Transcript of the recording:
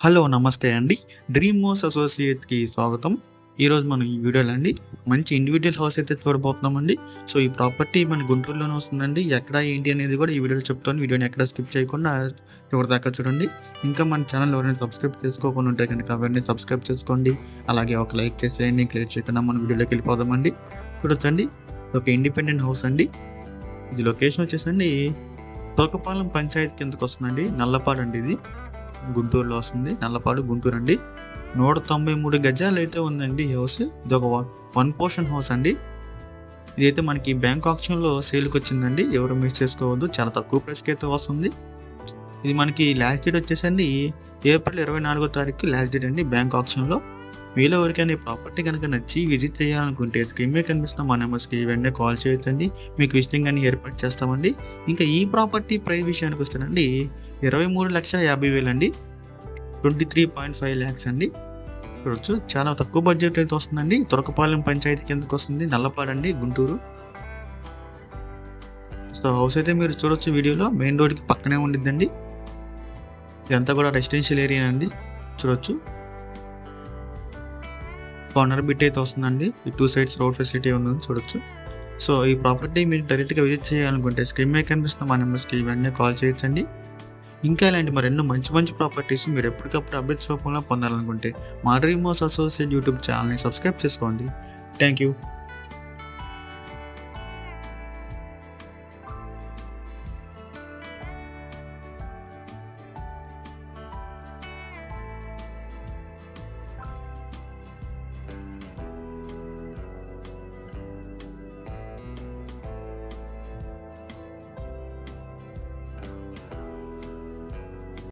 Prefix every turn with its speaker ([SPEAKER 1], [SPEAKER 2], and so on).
[SPEAKER 1] Hello నమస్తే అండి. Dream మోస్ అసోసియేట్కి స్వాగతం. ఈరోజు మనం ఈ వీడియోలో అండి మంచి ఇండివిజువల్ హౌస్ అయితే చూడబోతున్నామండి. సో ఈ ప్రాపర్టీ మన గుంటూరులోనే వస్తుందండి. ఎక్కడ ఏంటి అనేది కూడా ఈ వీడియోలో చెప్తాను. వీడియోని ఎక్కడ స్కిప్ చేయకుండా చివరి దాకా చూడండి. ఇంకా మన ఛానల్ ఎవరైనా సబ్స్క్రైబ్ చేసుకోకుండా ఉంటే కనుక అవన్నీ సబ్స్క్రైబ్ చేసుకోండి. అలాగే ఒక లైక్ చేసేయండి. క్లియర్ చేయకుండా మన వీడియోలోకి వెళ్ళిపోదామండి. చూడొచ్చండి. ఒక ఇండిపెండెంట్ హౌస్ అండి. ఇది లొకేషన్ వచ్చేసండి తోకపాలెం పంచాయతీ కిందకు వస్తుందండి. నల్లపాడు అండి ఇది. గుంటూరులో వస్తుంది. నల్లపాడు గుంటూరు అండి. నూట తొంభై మూడు గజాలు అయితే ఉందండి ఈ హౌస్. ఇది ఒక వన్ పోర్షన్ హౌస్ అండి. ఇదైతే మనకి బ్యాంక్ ఆప్షన్లో సేల్కి వచ్చిందండి. ఎవరు మిస్ చేసుకోవద్దు. చాలా తక్కువ ప్రైస్కి అయితే వస్తుంది. ఇది మనకి లాస్ట్ డేట్ వచ్చేసండి ఏప్రిల్ ఇరవై నాలుగో తారీఖు లాస్ట్ డేట్ అండి బ్యాంక్ ఆప్షన్లో. మీలో ఎవరికైనా ఈ ప్రాపర్టీ కనుక నచ్చి విజిట్ చేయాలనుకుంటే స్క్రీన్ మీద కనిపిస్తున్న మా నెంబర్స్కి వెంటనే కాల్ చేయొచ్చండి. మీకు విజిటింగ్ అని ఏర్పాటు చేస్తామండి. ఇంకా ఈ ప్రాపర్టీ ప్రైస్ విషయానికి వస్తానండి ఇరవై మూడు లక్షల యాభై వేలు అండి twenty three point five lakhs అండి. చూడొచ్చు. చాలా తక్కువ బడ్జెట్ అయితే వస్తుందండి. తురకపాలెం పంచాయతీ కిందకు వస్తుంది. నల్లపాడండి గుంటూరు. సో హౌస్ అయితే మీరు చూడొచ్చు వీడియోలో. మెయిన్ రోడ్కి పక్కనే ఉండిద్దండి. ఇదంతా కూడా రెసిడెన్షియల్ ఏరియా అండి. చూడొచ్చు. కార్నర్ బిట్ అయితే వస్తుందండి. ఈ టూ సైడ్స్ రోడ్ ఫెసిలిటీ ఉంది చూడొచ్చు. సో ఈ ప్రాపర్టీ మీరు డైరెక్ట్గా విజిట్ చేయాలనుకుంటే స్క్రీన్ మీద కనిపిస్తున్న మా నెంబర్స్కి ఇవన్నీ కాల్ చేయొచ్చండి. ఇంకా ఇలాంటి మరెన్నో మంచి మంచి ప్రాపర్టీస్ మీరు ఎప్పటికప్పుడు అప్డేట్స్ రూపంలో పొందాలనుకుంటే మా డ్రీమ్ హౌస్ అసోసియేట్ యూట్యూబ్ ఛానల్ని సబ్స్క్రైబ్ చేసుకోండి. Thank you